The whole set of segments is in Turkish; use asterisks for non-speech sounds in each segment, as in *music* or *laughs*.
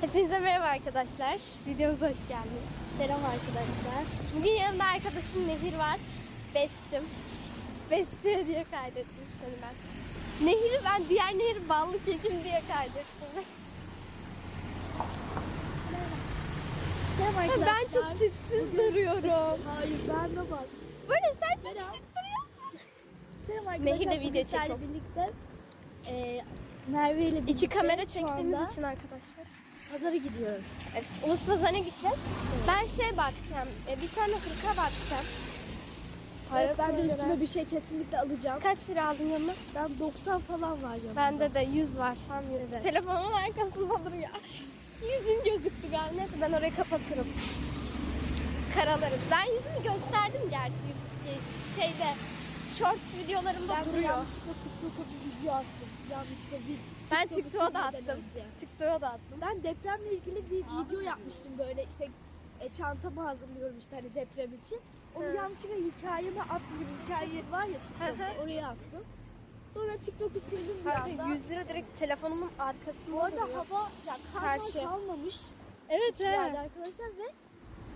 Hepinize merhaba arkadaşlar. Videomuza hoş geldiniz. Selam arkadaşlar. Bugün yanımda arkadaşım Nehir var. Bestim. Besti diye kaydettim seni ben. Nehir'i ben diğer Nehir ballı keçim diye kaydettim. Selam ben çok tipsiz duruyorum. *laughs* Hayır ben de bak. Böyle sen çok Selam. şık duruyorsun. Selam arkadaşlar. Nehir de video çekiyor. birlikte e, Merve ile birlikte İki kamera çektiğimiz için arkadaşlar. Pazara gidiyoruz. Evet, Ulus Pazarı'na gideceğiz. Ben şey bakacağım, e, bir tane hırka bakacağım. Evet, ben de Parasına üstüme göre. bir şey kesinlikle alacağım. Kaç lira aldın yanına? Ben 90 falan var yanımda. Bende de 100 var, tam 100. Evet. Telefonumun arkasında duruyor. Yüzün gözüktü galiba. Neyse ben orayı kapatırım. Karalarız. Ben yüzümü gösterdim gerçi. E, Şeyde, shorts videolarımda ben duruyor. yanlışlıkla TikTok'a bir video attım. Yanlışlıkla bir Ben TikTok'u TikTok'a da attım. TikTok'a da attım. Ben depremle ilgili bir video yapmıştım böyle işte e, çantamı hazırlıyorum işte hani deprem için. Onu Hı. yanlışlıkla hikayeme attım. Hikaye var ya TikTok'ta oraya attım. Sonra TikTok'u sildim bir anda. 100 lira direkt telefonumun arkasında Bu arada duruyor. hava ya kar Her var şey. kalmamış. Evet Yani arkadaşlar ve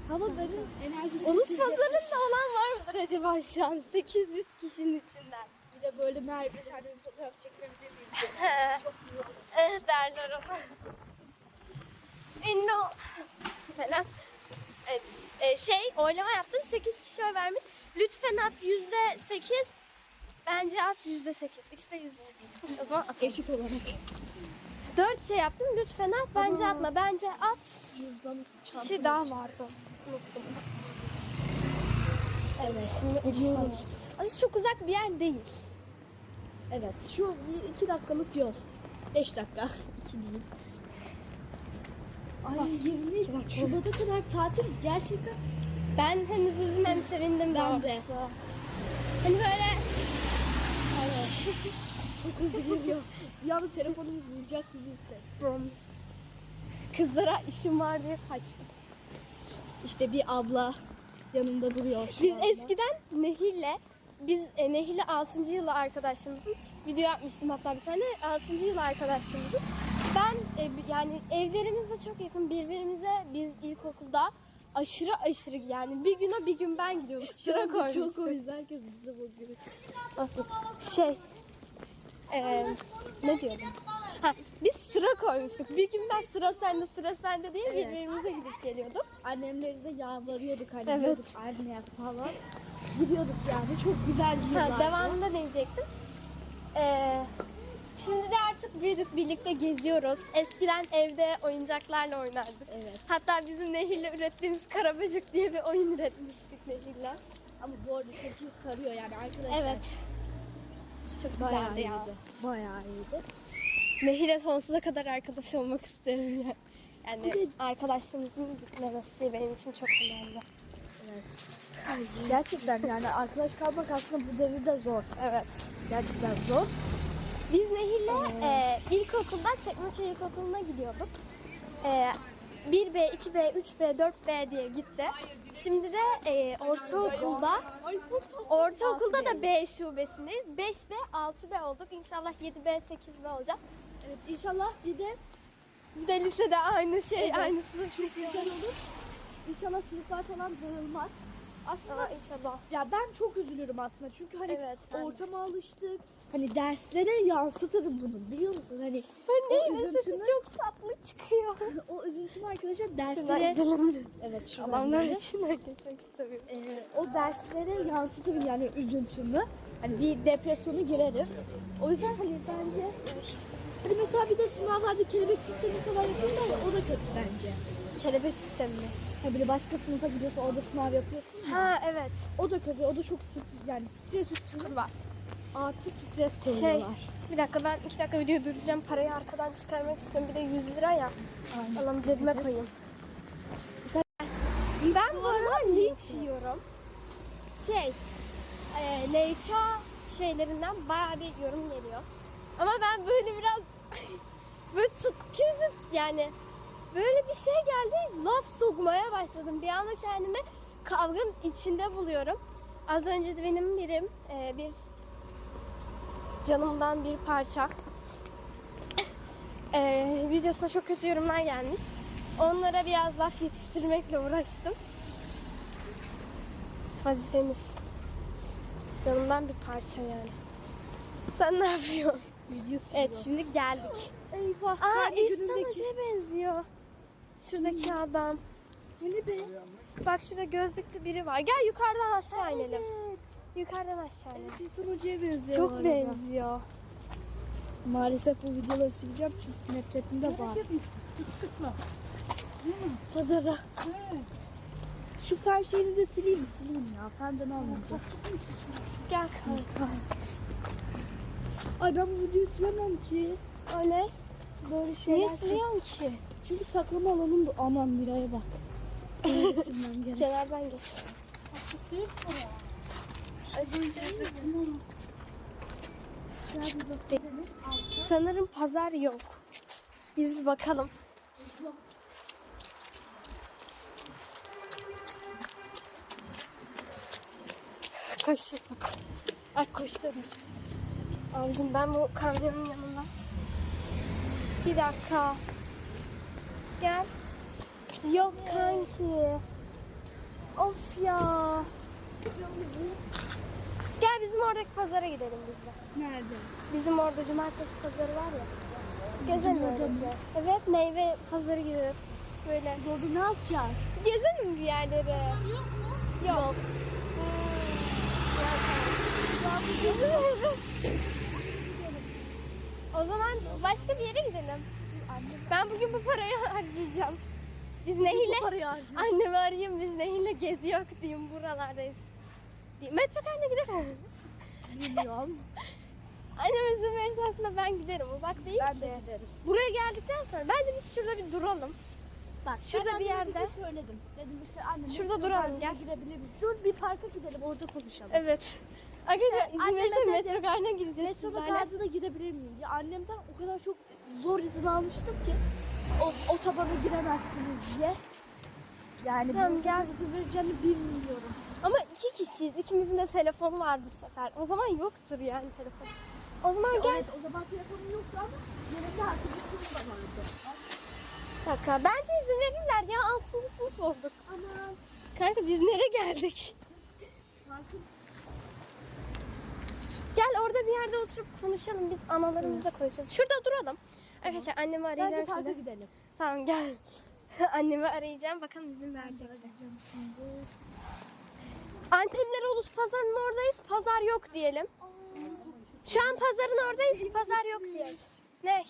hava benim enerjimi Ulus pazarında olan var mıdır acaba şu an? 800 kişinin içinden. Bir de böyle Merve sen bir fotoğraf çekebilir miyim? Çok güzel olur. Eh derler ona. Ünlü ol. Falan. Evet. e, şey oylama yaptım. 8 kişi oy vermiş. Lütfen at yüzde 8. Bence at yüzde 8. İkisi de yüzde 8. O zaman atalım. Eşit olarak. 4 şey yaptım. Lütfen at. Bence atma. Bence at. Cüzdan Bir şey daha vardı. Unuttum. Evet. Şimdi Gidiyoruz. Çok uzak bir yer değil. Evet. Şu bir- iki dakikalık yol. Beş dakika. *laughs* İki değil. Ay 20 Şubat'a kadar tatil gerçekten Ben hem üzüldüm hem sevindim Ben de. Hani böyle *laughs* çok hızlı geliyor. Bir anda telefonumu bulacak gibi hissettim. Kızlara işim var diye kaçtım. İşte bir abla yanımda duruyor şu Biz anda. eskiden Nehir'le biz e, Nehir'le 6. yılı arkadaşlığımızın video yapmıştım hatta bir tane 6. yılı arkadaşlığımızın. Ben e, yani evlerimiz de çok yakın birbirimize biz ilkokulda aşırı aşırı yani bir güne bir gün ben gidiyorduk sıra anda çok koymuştuk. komik. Herkes bize bakıyor. Nasıl? Şey e, ne diyordum? Ha, biz sıra koymuştuk. Bir gün ben sıra sende sıra sende diye Evet. birbirimize gidip geliyorduk. Annemlerimize yalvarıyorduk hani Evet. diyorduk anne falan. Gidiyorduk yani çok güzel Ha, yıllardı. devamında diyecektim. Ee, şimdi de artık büyüdük birlikte geziyoruz. Eskiden evde oyuncaklarla oynardık. Evet. Hatta bizim Nehir'le ürettiğimiz Karaböcük diye bir oyun üretmiştik Nehir'le. Ama bu arada çok iyi sarıyor yani arkadaşlar. Evet. Çok Bayağı iyiydi. ya. Bayağı iyiydi. Nehir'e sonsuza kadar arkadaş olmak isterim ya. Yani arkadaşlığımızın bitmemesi benim için çok önemli. Evet. Gerçekten yani arkadaş kalmak aslında bu devirde zor. Evet. Gerçekten zor. Biz Nehir'le e, ilkokulda Çekmeköy İlkokulu'na gidiyorduk. E, 1B, 2B, 3B, 4B diye gitti. Şimdi de e, ortaokulda ortaokulda da B şubesindeyiz. 5B, 6B olduk. İnşallah 7B, 8B olacak. Evet inşallah bir de Bir de lisede aynı şey, Evet. aynı sınıf çok güzel olur. İnşallah sınıflar falan dağılmaz. Aslında Aa, inşallah. ya ben çok üzülürüm aslında çünkü hani Evet, ortama alıştık. Hani derslere yansıtırım bunu biliyor musunuz? Hani Ben o neyin sesi üzüntümü, çok tatlı çıkıyor. *laughs* o üzüntümü arkadaşlar derslere gidelim. evet şuradan Adamlar içinden geçmek istemiyorum. Ee, o derslere yansıtırım yani üzüntümü. Hani bir depresyona girerim. O yüzden hani bence Hani mesela bir de sınavlarda kelebek sistemi falan yapıyorlar ya o da kötü bence. Kelebek sistemi mi? Hani bir başka sınıfa gidiyorsun orada sınav yapıyorsun ya. Ha evet. O da kötü. O da çok stres, yani stres üstüne Var. Artı stres Şey, koyuyorlar. bir dakika ben iki dakika videoyu durduracağım. Parayı arkadan çıkarmak istiyorum. Bir de 100 lira ya. Aynen. Allah'ım cebime koyayım. Ben bu aralar linç yiyorum. Şey, e, Leica şeylerinden bayağı bir yorum geliyor. Ama ben böyle biraz *laughs* böyle tut, kimse yani böyle bir şey geldi laf sokmaya başladım. Bir anda kendimi kavganın içinde buluyorum. Az önce de benim birim e, bir canımdan bir parça Ee, videosuna çok kötü yorumlar gelmiş. Onlara biraz laf yetiştirmekle uğraştım. Vazifemiz. Canımdan bir parça yani. Sen ne yapıyorsun? Videosu Evet şimdi geldik. Eyvah. Aa İhsan Hoca'ya benziyor. Şuradaki adam. Bu ne be? Bak şurada gözlüklü biri var. Gel yukarıdan aşağı inelim. Evet. Yukarıdan aşağı inelim. Evet İhsan Hoca'ya benziyor. bu Çok arada. benziyor. Maalesef bu videoları sileceğim çünkü Snapchat'imde var. Fıstıkla. Pazara. Şu fen şeyini de sileyim mi? Sileyim ya. Fenden almayacağım. Gel kanka. Ay ben bu videoyu silemem ki. Ne? Böyle şeyler. Niye siliyorsun ki? Çünkü saklama alanım da aman Miray'a bak. *laughs* Böyle silmem gerek. Geç. Sanırım pazar yok. Biz bir bakalım. Koş. Ay koşuyoruz. Abicim ben bu kamyonun yanında. Bir dakika. Gel. Yok kanki. Of ya. Gel bizim oradaki pazara gidelim biz de. Nerede? Bizim orada cumartesi pazarı var ya. Gezelim orada? Evet meyve pazarı gibi. Böyle. Biz orada ne yapacağız? Gezelim bir yerleri. Yok mu? Yok. Gezeriz. O zaman başka bir yere gidelim. Ben bugün bu parayı harcayacağım. Biz Nehir'le Parayı harcayacağız. annemi arayayım biz Nehir'le geziyor diyeyim buralardayız. Diyeyim. Metro kartına gidelim. Bilmiyorum. Annem izin verirse aslında ben giderim. Uzak değil ben ki. de giderim. Buraya geldikten sonra bence biz şurada bir duralım. Bak Şurada ben bir yerde. gün söyledim. Dedim işte annem. Şurada duralım, gel. Girebilir miyiz? Dur bir parka gidelim orada konuşalım. Evet. Arkadaşlar izin verirse metro kartına gideceğiz Metro gidebilir miyim? Ya annemden o kadar çok zor izin almıştım ki o otobana giremezsiniz diye. Yani Tamam, gel. izin vereceğini bilmiyorum. Ama iki kişiyiz. İkimizin de telefonu var bu sefer. O zaman yoktur yani telefon. O zaman gel. Evet o zaman telefonum yoktu ama yanımda arkadaşım da vardı. Dakika. Bence izin verirler ya. Altıncı sınıf olduk. Ama Kanka biz nereye geldik? Gel orada bir yerde oturup konuşalım. Biz analarımızla konuşacağız. Şurada duralım. Arkadaşlar annemi Bence arayacağım parka şimdi. gidelim. Tamam gel. *laughs* annemi arayacağım. Bakalım izin verecek. mi? Annemler Ulus Pazarı'nın oradayız. Pazar yok diyelim. Şu an pazarın oradayız. Pazar yok diyelim. Ne?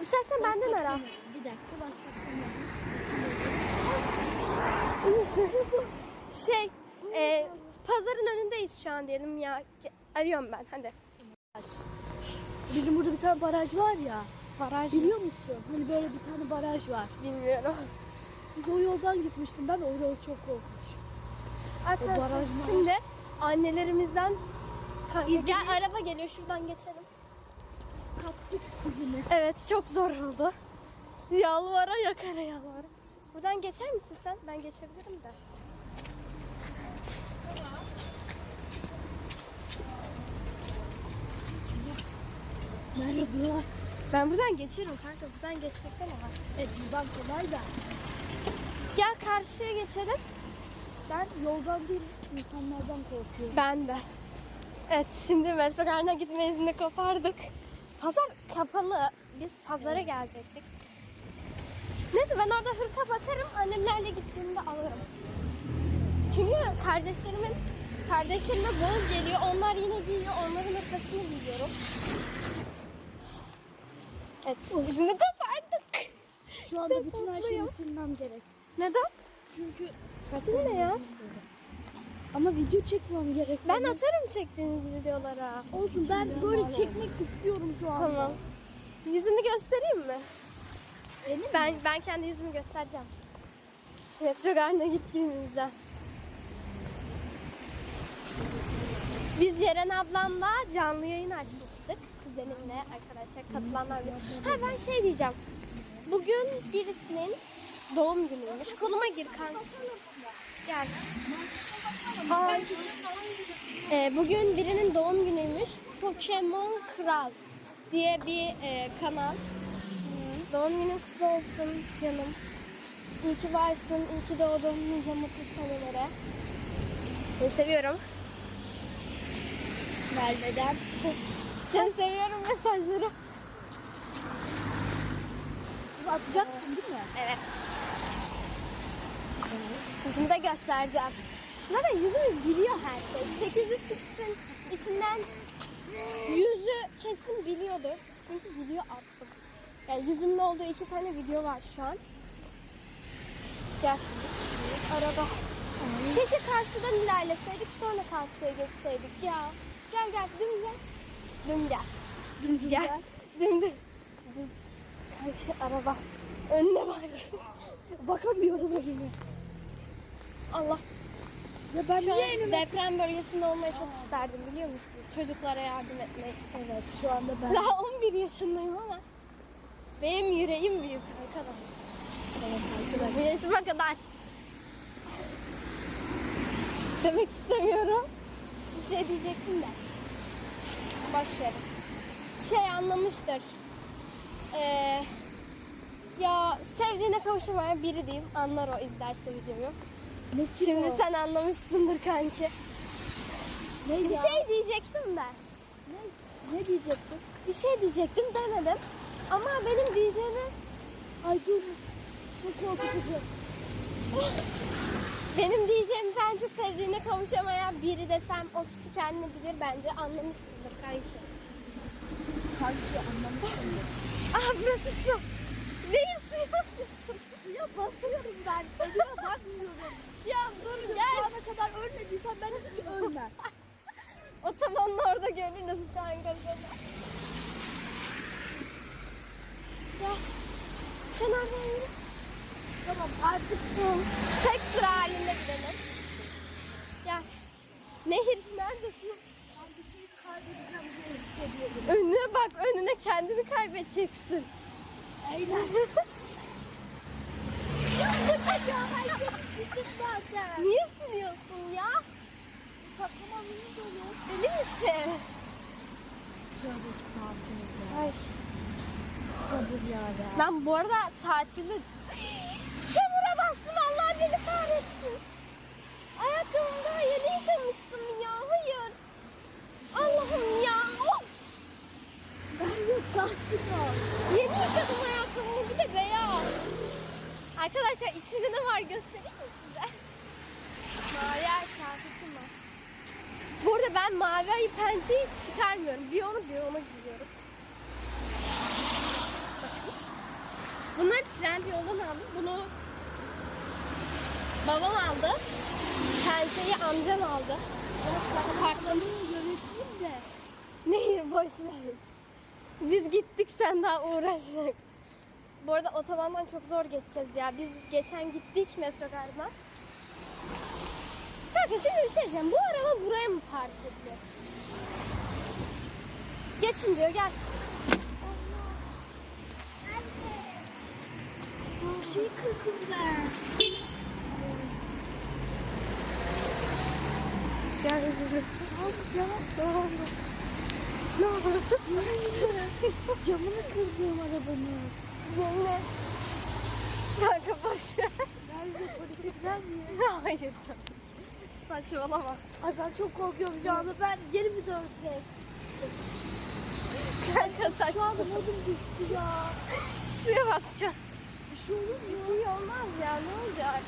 İstersen benden ara. Bir dakika WhatsApp'tan? *laughs* Şey, e, pazarın önündeyiz şu an diyelim ya. Arıyorum ben hadi. Bizim burada bir tane baraj var ya. Baraj Biliyor musun? Hani böyle bir tane baraj var. Bilmiyorum. Biz o yoldan gitmiştim. Ben o yol çok korkunç. Arkadaşlar baraj mı? şimdi annelerimizden Kanka, gel araba geliyor şuradan geçelim. Kaptık bugünü. Evet çok zor oldu. Yalvara yakara yalvara. Buradan geçer misin sen? Ben geçebilirim de. Merhaba. Ben buradan geçerim kanka. Buradan geçmekte ne var? Evet buradan kolay da. Gel karşıya geçelim. Ben yoldan değil insanlardan korkuyorum. Ben de. Evet şimdi metro garına gitme izni kopardık. Pazar kapalı. Biz pazara gelecektik. Neyse ben orada hırka bakarım. Annemlerle gittiğimde alırım. Çünkü kardeşlerimin kardeşlerime bol geliyor. Onlar yine giyiyor. Onların hırkasını giyiyorum. Evet izni kopardık. Şu anda Çok bütün her mutluyum. şeyi silmem gerek. Neden? Çünkü Silme ya. Ama video çekmem gerek. Ben atarım çektiğimiz videolara. Olsun ben böyle çekmek istiyorum şu anda. Tamam. Yüzünü göstereyim mi? Ben ben kendi yüzümü göstereceğim. Metro garına gittiğimizde. Biz Ceren ablamla canlı yayın açmıştık. Kuzenimle arkadaşlar katılanlar. Ha ben şey diyeceğim. Bugün birisinin doğum günüymüş. Koluma gir kanka. Gel. Ay. Ee, bugün birinin doğum günüymüş. Pokemon Kral. diye bir e, kanal. Doğum günün kutlu olsun canım. İyi ki varsın, iyi ki doğdun nice mutlu senelere. Seni seviyorum. Merve'den. *laughs* Seni seviyorum mesajları. Bunu atacaksın değil mi? Evet. Yüzümü de göstereceğim. Zaten yüzümü biliyor herkes. 800 kişinin içinden yüzü kesin biliyordur. Çünkü video attım. Yani yüzümün olduğu iki tane video var şu an. Gel. Araba. Keşke karşıdan ilerleseydik sonra karşıya geçseydik ya. Gel gel düm gel. Düm gel. Düz gel. Düm düm. Düz. Kanka araba. Önüne bak. Bakamıyorum önüme. Allah. Ya ben Şu niye an önüme... deprem bölgesinde olmayı çok isterdim biliyor musun? Çocuklara yardım etmeyi. Evet şu anda ben... Daha 11 yaşındayım ama benim yüreğim büyük arkadaşlar. Evet arkadaşlar. Bu yaşıma kadar. Demek istemiyorum. Bir şey diyecektim de. Boş verin. Şey anlamıştır. Ee, ya sevdiğine kavuşamayan biri diyeyim. Anlar o izlerse videoyu. Ne ki Şimdi o? sen anlamışsındır kanki. Ne Bir ya? şey diyecektim de. Ne, ne diyecektim? Bir şey diyecektim demedim. Ama benim diyeceğimi Ay dur. Çok korkutucu. *laughs* benim diyeceğimi bence sevdiğine kavuşamayan biri desem o kişi kendini bilir bence anlamışsındır kanki. Kanki anlamışsındır. *laughs* Ah burası su. Değil suya Suya basıyorum ben. Önüme bakmıyorum. *laughs* Ya dur Şu gel. ana kadar ölmediysen ben hiç ölmem. *laughs* Otobanın orada görürüz kanka seni. Gel. Kenardan yürü. Tamam artık Tamam. Tek sıra halinde gidelim. Gel. Nehir neredesin? ben bir şey kaybedeceğim diye hissediyorum. Önüne bak önüne kendini kaybedeceksin. Aynen. ya her şey bitti zaten. Niye siliyorsun ya? Saklamam iyi dolu. Deli misin? Tövbe estağfurullah. Ay. Sabır ya ya. Ben bu arada tatilde beni kahretsin. Ayakkabımı daha yeni yıkamıştım ya. Hayır. Allah'ım ya. Of. Merve sakin ol. Yeni yıkadım ayakkabımı bir de beyaz. Arkadaşlar içinde ne var göstereyim mi size? Mavi kıyafetim var. Bu arada ben mavi ayı pençeyi çıkarmıyorum. Bir onu bir ona giyiyorum. Bunları trend yoldan aldım. Bunu babam aldı. Pençeyi amcam aldı. Farklı Yöneteyim de. Nehir boş ver. Biz gittik sen daha uğraşacak. Bu arada otobandan çok zor geçeceğiz ya. Biz geçen gittik metro galiba. Kanka şimdi bir şey diyeceğim. Bu araba buraya mı park ediyor? Geçin diyor gel. Bir şey kırdım ben. Gel. Ya Ne oldu? Ne oldu? camını kırdım arabanın. Yemin Kanka boş ver. Nerede polise gider miyim? Hayır tabii ki. Saçmalama. Ay ben çok korkuyorum şu anda. Ben geri mi dönsek? Kanka Şu saçmalama. anda modum düştü ya. Suya basacağım. Bir şey olur mu? Bir şey olmaz ya ne olacak?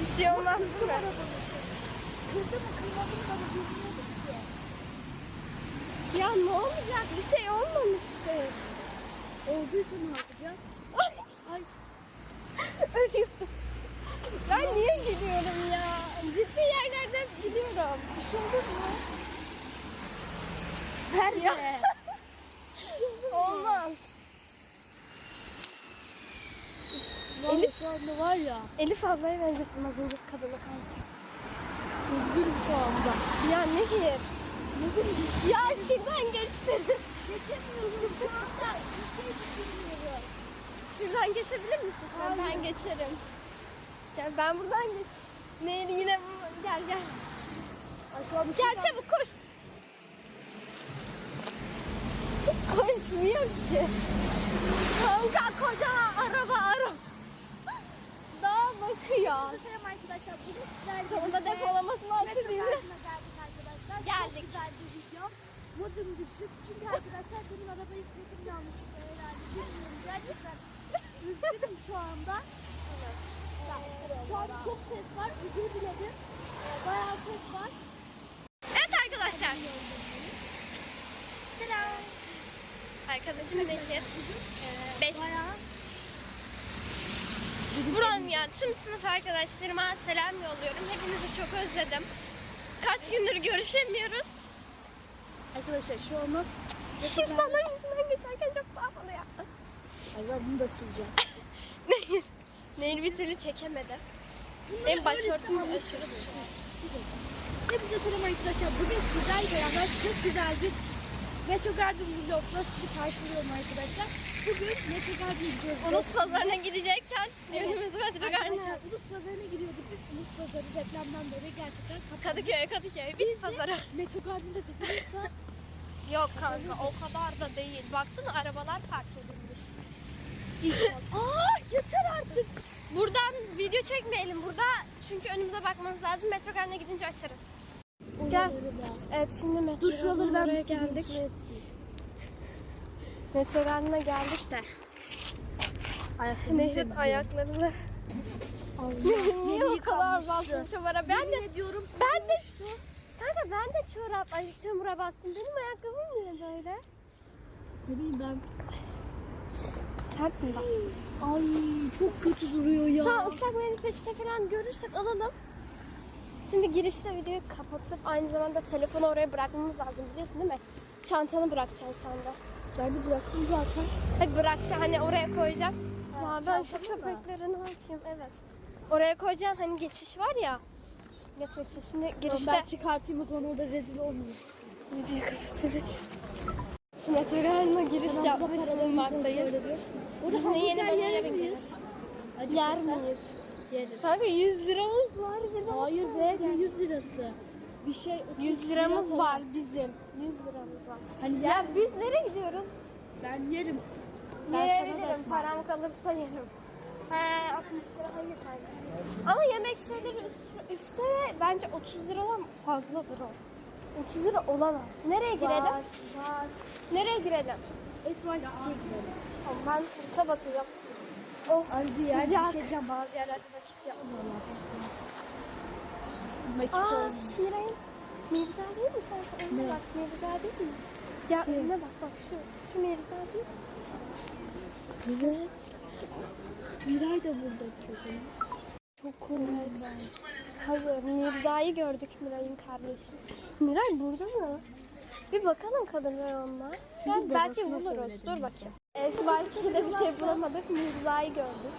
Bir şey olmaz değil mi? Kırdı mı kırmadı mı bana bilmiyordum ki. Ya ne olacak? Bir şey olmamıştır. Olduysa ne yapacağım? Ay *laughs* Ölüyorum. Ben niye gülüyorum ya? Ciddi yerlerde gidiyorum. Ver Ya. be. *laughs* Olmaz. Elif- var ya. Elif ablaya benzettim az önce kadını kanka. Üzgünüm şu anda. Ya Nehir. Ne bileyim Ya şuradan geçtin. geçemiyorum şu anda. Bir şey düşünmüyorum. Şuradan geçebilir misin sen? Ben geçerim. Gel ben buradan geç. Nehir yine bu- gel gel. Ay şu an bir şey Gel çabuk koş. Koşmuyor ki. Kanka kocaman araba araba. Daha bakıyor. Arkadaşlar. Bugün sizlerle Sonunda depolamasını garajına geldik arkadaşlar. Geldik. Çok güzel bir video. Modum düşük. Çünkü arkadaşlar benim arabayı sürdüm yanlışlıkla herhalde. Bilmiyorum gerçekten. Üzgünüm şu anda. Ee, şu an çok ses var. Özür dilerim. Ee, Bayağı ses var. Evet arkadaşlar. Selam. Arkadaşım Bekir. Beş. Bayağı Buranın yani tüm sınıf arkadaşlarıma selam yolluyorum. Hepinizi çok özledim. Kaç gündür görüşemiyoruz. Arkadaşlar şu anda İnsanların üstünden geçerken çok pahalı yaptım. Ay ben bunu da sileceğim. *laughs* Nehir. Nehir bir türlü çekemedi. Benim başörtüm aşırı Hepinize selam arkadaşlar. Bugün güzel beraber çok güzel bir Metro Garden vlogla sizi karşılıyorum arkadaşlar. Bugün Metro Garden gidiyoruz. Ulus pazarına gidecekken yönümüzü Arkadaşlar Metrogar'ına. Ulus Pazarı'na gidiyorduk. Biz Ulus Pazarı reklamdan beri gerçekten kapalı. Kadıköy, Kadıköy. Biz pazara. Metro Garden'da kapalıysa Yok kanka o kadar da değil. Baksana arabalar park edilmiş. Aa yeter artık. Buradan video çekmeyelim burada. Çünkü önümüze bakmamız lazım. Metrogar'ına gidince açarız. Gel. Evet şimdi metro Dur şuraları ben bir geldik. Metrogar'ına geldik de. Ayaklarını. Allah. Niye o kadar bastın çamura? Ben de Yemin ediyorum. ben de Kanka ben de çorap ay çamura bastım. Benim ayakkabım niye böyle? Ne bileyim ben. Sert mi bastın? Ay çok kötü duruyor ya. Tamam ıslak mendil peçete falan görürsek alalım. Şimdi girişte videoyu kapatıp aynı zamanda telefonu oraya bırakmamız lazım biliyorsun değil mi? Çantanı bırakacaksın sen de. Ben de bıraktım zaten. Hadi bırakacağım hani oraya koyacağım. Ha, ben şu köpekleri ne yapayım? Evet. Oraya koyacaksın hani geçiş var ya. Geçmek için şimdi girişte Ben çıkartayım o zaman orada rezil olmayayım. videoyu kapatayım. Simetrogarına giriş yapmış bulunmaktayız. De yeni bölümlere gidiyoruz. Yer miyiz? Yeriz. Kanka 100 liramız var burada. Hayır be ne 100 lirası. Bir şey 30 100 lira liramız var bizim. 100 liramız var. Hani Ya biz nereye gidiyoruz? ben yerim. Ben Yiyebilirim. Param kalırsa yerim. He 60 lira hayır kanka. Ama yemek şeyleri üstü, üstte ve bence 30 liradan fazladır o. 30 lira olamaz. Nereye girelim? Var, var. Nereye girelim? Esma ile A'ya gidelim. Tamam, ben sırta bakacağım. Oh bir yer bir şey diyeceğim. Bazı yerlerde nakit yapmıyorlar. Nakit Aa olmuyor. Şmiray'ın Mirza değil mi kanka? Önüne Ne? bak Mirza değil mi? Ya Kim? önüne bak bak şu. Şu Mirza değil mi? Evet. Miray da buradaydı o zaman. Çok komik. Hayır, Mirza'yı gördük Miray'ın kardeşi. Miray burada mı? Bir bakalım kadın ve onunla. Çünkü belki babasına buluruz. Dur bize. Bakayım. Esbelki'de bir şey bulamadık. Mirza'yı gördük.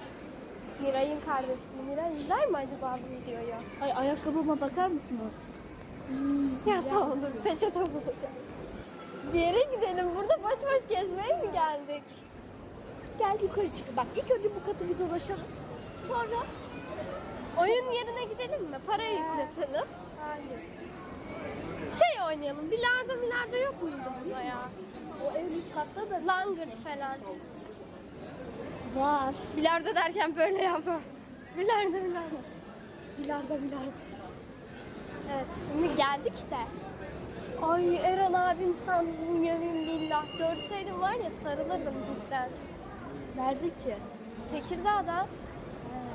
Miray'ın kardeşini. Miray izler mi acaba bu videoyu? Ay ayakkabıma bakar mısınız? Ya tamam dur peçete bulacağım. Bir yere gidelim. Burada baş baş gezmeye mi geldik? Gel yukarı çıkın. Bak ilk önce bu katı bir dolaşalım. Sonra Oyun yerine gidelim mi? Parayı yükletelim. Hayır. Şey oynayalım. Bilardo bilardo yok muydu burada ya? O en üst katta da Langırt falan. var. Bilardo derken böyle yapar. Bilardo bilardo. Bilarda bilarda. Evet şimdi geldik de. Ay Eren abim sandım yemin billah. Görseydim var ya sarılırdım cidden. Nerede ki? Tekirdağ'da.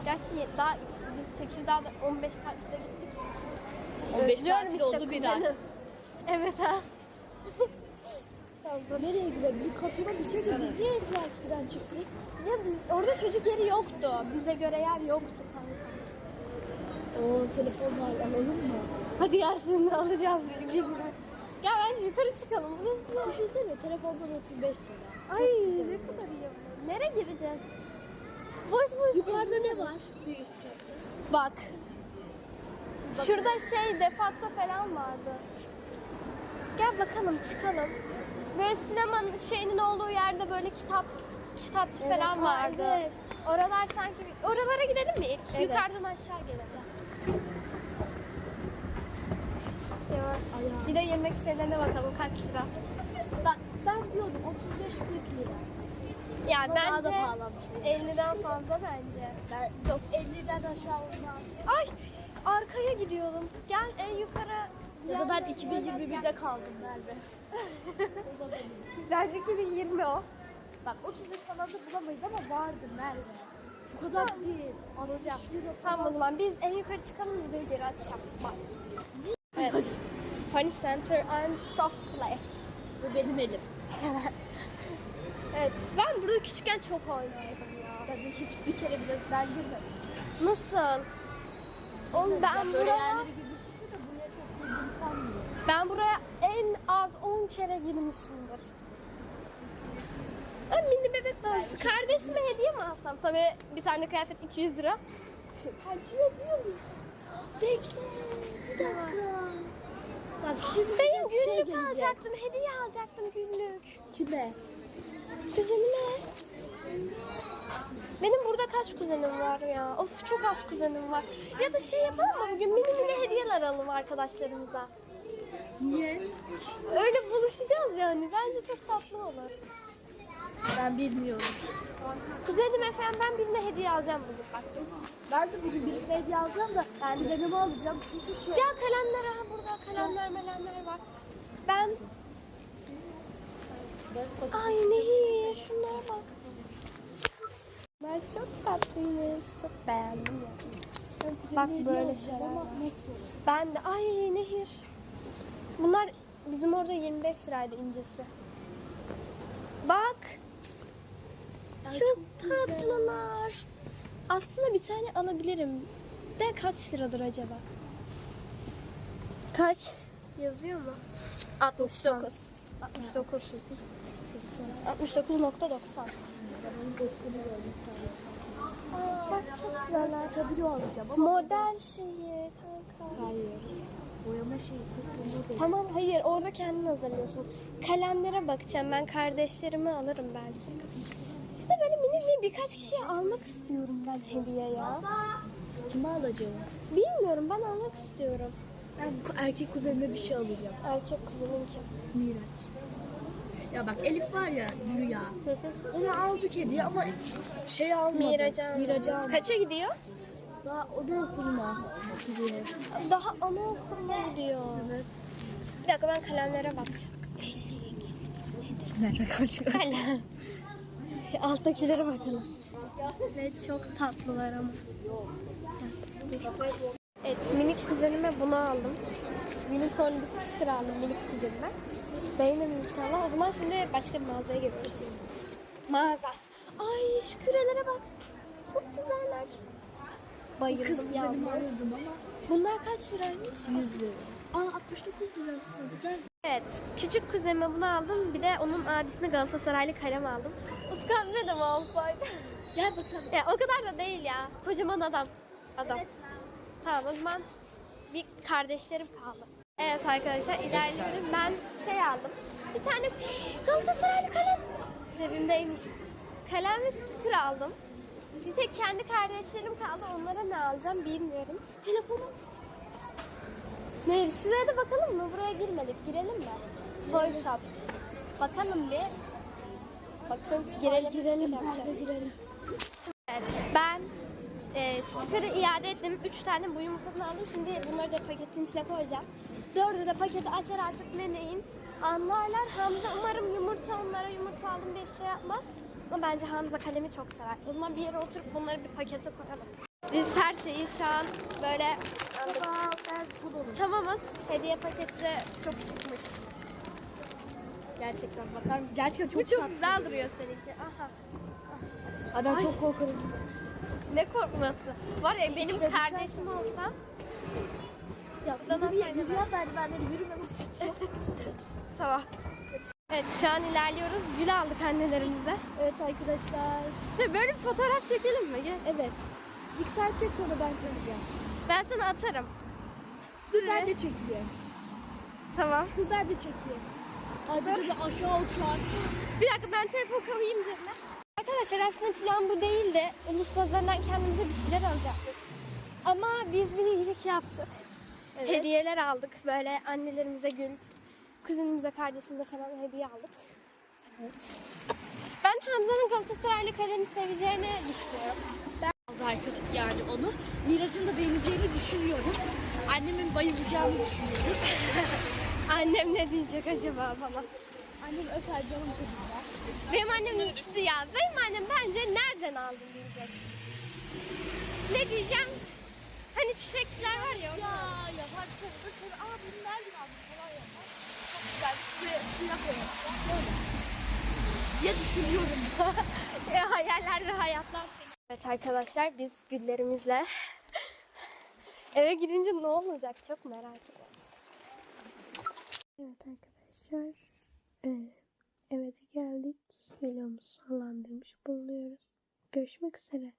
Gerçi daha biz Tekirdağ'da 15 tatilde gittik. 15 Özlüyorum tatil işte oldu bir ay. Evet ha. *laughs* Dur. Nereye gidelim? Bir katına bir şey de biz niye Esraki'den çıktık? Ya biz, orada çocuk yeri yoktu. Bize göre yer yoktu kanka. Oo telefon var alalım mı? Hadi ya şimdi alacağız bir bilmem. Ya bence yukarı çıkalım. Burası. Düşünsene telefondan 35 lira. Ay ne kadar iyi. Nereye gireceğiz? Boş boş. Yukarıda ne var? Bir üst katta. Bak. Şurada şey defakto falan vardı. Gel bakalım çıkalım. Böyle sinemanın şeyinin olduğu yerde böyle kitap kitapçı Evet, falan ha, vardı. evet. Oralar sanki oralara gidelim mi ilk? Evet. Yukarıdan aşağı gelelim. Yavaş. Bir de yemek şeylerine bakalım kaç lira. Bak ben diyordum 35-40 lira. Ya Ama daha da bence pahalanmış. 50'den fazla bence. Ben, yok 50'den aşağı olmaz. Ay arkaya gidiyorum. Gel en yukarı. Ya da ben 2021'de kaldım nerede? Bence 2020 o. Bak 35 falan da bulamayız ama vardı nerede? Bu kadar değil. Alacağım. Tamam o zaman biz en yukarı çıkalım videoyu geri açacağım. Bak. Evet. *laughs* Funny Center and Soft Play. Bu benim elim. Evet ben burada küçükken çok oynardım ya. Ben de hiç bir kere bile ben girmedim. Nasıl? Oğlum ben böyle buraya, yerleri girmişimdir de buraya çok girdiğimi sanmıyorum. Ben buraya en az 10 kere girmişimdir. Ben mini bebek bazı. Kardeşime hediye mi alsam? Tabii bir tane kıyafet 200 lira. Tercih ediyor muyum? Bekle. Bir dakika. Bak şimdi Benim şey günlük gelecek. alacaktım, hediye alacaktım günlük. Kime? Kuzenime. Benim burada kaç kuzenim var ya? Of çok az kuzenim var. Ya da şey yapalım mı bugün mini mini hediyeler alalım arkadaşlarımıza. Niye? Öyle buluşacağız yani. Bence çok tatlı olur. Ben bilmiyorum. Kuzenim efendim ben birine hediye alacağım bugün bak. Ben de bugün birisine hediye alacağım da kuzenime alacağım çünkü şey... Gel kalemler ha burada kalemler melemler var. Ben ay ne şunlara bak. Bunlar çok tatlıymış. Çok beğendim ya. Bak böyle şeyler? Ben de ay nehir. Bunlar bizim orada 25 liraydı incesi. Bak. Ay, çok, çok güzel. tatlılar. Aslında bir tane alabilirim. De kaç liradır acaba? Kaç? Yazıyor mu? 69. 69. 69.90. Aa, Bak çok güzeller. Model şeyi kanka. hayır. Kırpımı değil. Tamam hayır orada kendin hazırlıyorsun. Kalemlere bakacağım ben kardeşlerime alırım belki. Ya da böyle mini mini birkaç kişiye almak istiyorum ben hediye ya. Kime alacağım? Bilmiyorum ben almak istiyorum. Ben ku- erkek kuzenime bir şey alacağım. Erkek kuzenin kim? Miraç. Ya bak Elif var ya Rüya. Onu aldık hediye ama şey almadı. Miraç'a Miraç'a almamız. almadı. Kaça gidiyor? Daha okuluna gidiyor. Daha anaokuluna gidiyor. Evet. Bir dakika ben kalemlere bakacağım. 52. Nerede kaçıyor? Kalem. Alttakilere bakalım. Evet çok tatlılar ama. Evet minik kuzenime bunu aldım. Unicorn bir sticker aldım minik kuzenime. Beğenirim inşallah. O zaman şimdi başka bir mağazaya gidiyoruz. Mağaza. Ay şu kürelere bak. Çok güzeller. Bayıldım Kız yalnız. alırdım ama Bunlar kaç liraymış? 100 lira. Aa 69 lira aslında. Evet, küçük kuzenime bunu aldım. Bir de onun abisine Galatasaraylı kalem aldım. Utku abime de mi alsaydı? Gel bakalım. ya o kadar da değil ya. Kocaman adam. Adam. Evet. Tamam o zaman bir kardeşlerim kaldı. Evet arkadaşlar ilerliyoruz. Ben şey aldım. Bir tane Galatasaraylı kalem. Cebimdeymiş. Kalem ve sticker aldım. Bir tek kendi kardeşlerim kaldı. Onlara ne alacağım bilmiyorum. Telefonum. Ne? Şuraya da bakalım mı? Buraya girmedik. Girelim mi? Toy Shop. Bakalım bir. Bakın girelim. Girelim. Şey girelim. Evet, ben e, sticker'ı iade ettim. Üç tane bu yumurtadan aldım. Şimdi bunları da paketin içine koyacağım. Dördü de paketi açar artık ne neyin anlarlar. Hamza umarım yumurta onlara yumurta aldım diye şey yapmaz. Ama bence Hamza kalemi çok sever. O zaman bir yere oturup bunları bir pakete koyalım. Biz her şeyi şu an böyle. Tamamız. Hediye paketi de çok şıkmış. Gerçekten bakar mısın? Gerçekten çok Bu çok tatlı. güzel duruyor seninki. Aha. Aa, ben çok korkarım. Ne korkması. Var ya benim İçine düşer. kardeşim olsa Ya Burada da yürüye, sen de yürüyen merdivenleri yürümemesi için. *laughs* Tamam. Evet şu an ilerliyoruz. Gül aldık annelerimize. evet arkadaşlar. Dur, Böyle bir fotoğraf çekelim mi? Gel. Evet. İlk sen çek sonra ben çekeceğim. Ben sana atarım. Dur ben de çekeyim. Tamam. Dur ben de çekeyim. Hadi bir aşağı uçar. Bir dakika ben telefon koyayım cebime. Arkadaşlar aslında plan bu değildi. Ulus pazarından kendimize bir şeyler alacaktık. Ama biz bir iyilik yaptık. Evet. Hediyeler aldık. Böyle annelerimize gül, kuzenimize, kardeşimize falan hediye aldık. Ben Hamza'nın Galatasaraylı kalemi seveceğini düşünüyorum. aldı arkadaş yani onu. Miraç'ın da beğeneceğini düşünüyorum. Annemin bayılacağını düşünüyorum. *laughs* Annem ne diyecek acaba bana? Annem öper canım kızım ya. Benim annem ya benim annem bence nereden aldın diyecek. Ne diyeceğim? Hani çiçekçiler var ya. Ya yaparsa da sonra aa bunu nereden aldın Ya düşünüyorum. *laughs* E, hayaller ve hayatlar. Evet arkadaşlar biz güllerimizle eve girince ne olacak çok merak ediyorum. Evet arkadaşlar e, eve de geldik. Videomuzu sonlandırmış bulunuyoruz. Görüşmek üzere.